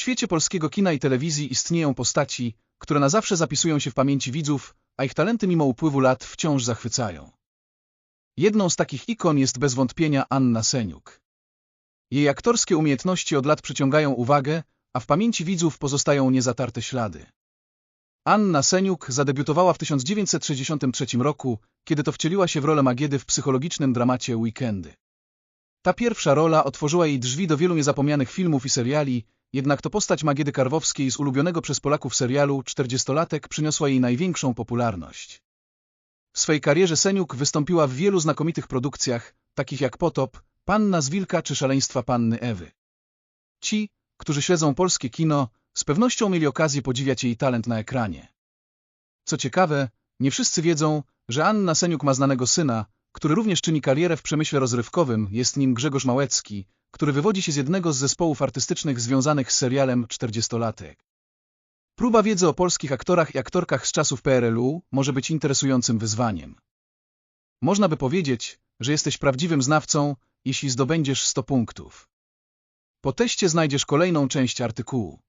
świecie polskiego kina i telewizji istnieją postaci, które na zawsze zapisują się w pamięci widzów, a ich talenty mimo upływu lat wciąż zachwycają. Jedną z takich ikon jest bez wątpienia Anna Seniuk. Jej aktorskie umiejętności od lat przyciągają uwagę, a w pamięci widzów pozostają niezatarte ślady. Anna Seniuk zadebiutowała w 1963 roku, kiedy to wcieliła się w rolę Magiedy w psychologicznym dramacie Weekendy. Ta pierwsza rola otworzyła jej drzwi do wielu niezapomnianych filmów i seriali, jednak to postać Magiedy Karwowskiej z ulubionego przez Polaków serialu 40-latek przyniosła jej największą popularność. W swej karierze Seniuk wystąpiła w wielu znakomitych produkcjach, takich jak Potop, Panna z Wilka czy Szaleństwa Panny Ewy. Ci, którzy śledzą polskie kino, z pewnością mieli okazję podziwiać jej talent na ekranie. Co ciekawe, nie wszyscy wiedzą, że Anna Seniuk ma znanego syna, który również czyni karierę w przemyśle rozrywkowym, jest nim Grzegorz Małecki, który wywodzi się z jednego z zespołów artystycznych związanych z serialem 40-latek. Próba wiedzy o polskich aktorach i aktorkach z czasów PRL-u może być interesującym wyzwaniem. Można by powiedzieć, że jesteś prawdziwym znawcą, jeśli zdobędziesz 100 punktów. Po teście znajdziesz kolejną część artykułu.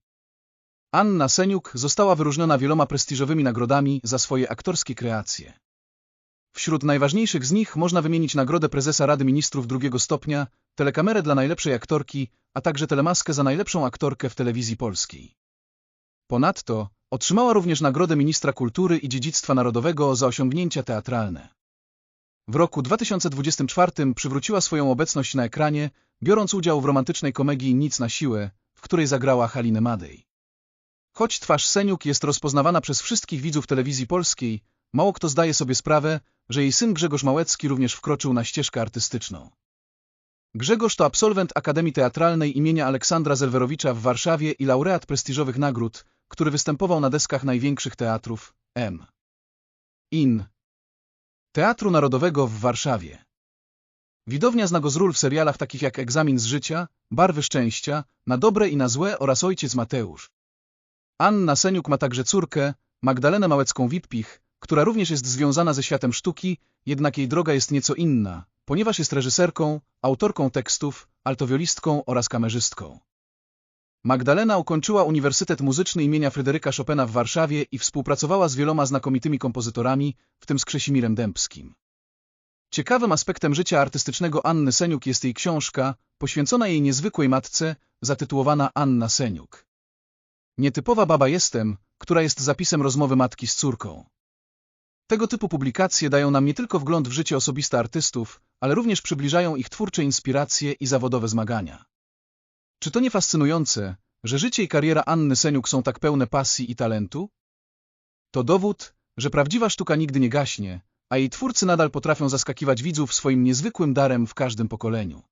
Anna Seniuk została wyróżniona wieloma prestiżowymi nagrodami za swoje aktorskie kreacje. Wśród najważniejszych z nich można wymienić Nagrodę Prezesa Rady Ministrów drugiego stopnia, telekamerę dla najlepszej aktorki, a także telemaskę za najlepszą aktorkę w telewizji polskiej. Ponadto otrzymała również Nagrodę Ministra Kultury i Dziedzictwa Narodowego za osiągnięcia teatralne. W roku 2024 przywróciła swoją obecność na ekranie, biorąc udział w romantycznej komedii Nic na siłę, w której zagrała Halinę Madej. Choć twarz Seniuk jest rozpoznawana przez wszystkich widzów telewizji polskiej, mało kto zdaje sobie sprawę, że jej syn Grzegorz Małecki również wkroczył na ścieżkę artystyczną. Grzegorz to absolwent Akademii Teatralnej imienia Aleksandra Zelwerowicza w Warszawie i laureat prestiżowych nagród, który występował na deskach największych teatrów M. IN. Teatru Narodowego w Warszawie. Widownia zna go z ról w serialach takich jak Egzamin z życia, Barwy szczęścia, Na dobre i na złe oraz Ojciec Mateusz. Anna Seniuk ma także córkę, Magdalenę Małecką-Wippich, która również jest związana ze światem sztuki, jednak jej droga jest nieco inna, ponieważ jest reżyserką, autorką tekstów, altowiolistką oraz kamerzystką. Magdalena ukończyła Uniwersytet Muzyczny imienia Fryderyka Chopina w Warszawie i współpracowała z wieloma znakomitymi kompozytorami, w tym z Krzesimirem Dębskim. Ciekawym aspektem życia artystycznego Anny Seniuk jest jej książka, poświęcona jej niezwykłej matce, zatytułowana Anna Seniuk. Nietypowa baba jestem, która jest zapisem rozmowy matki z córką. Tego typu publikacje dają nam nie tylko wgląd w życie osobiste artystów, ale również przybliżają ich twórcze inspiracje i zawodowe zmagania. Czy to nie fascynujące, że życie i kariera Anny Seniuk są tak pełne pasji i talentu? To dowód, że prawdziwa sztuka nigdy nie gaśnie, a jej twórcy nadal potrafią zaskakiwać widzów swoim niezwykłym darem w każdym pokoleniu.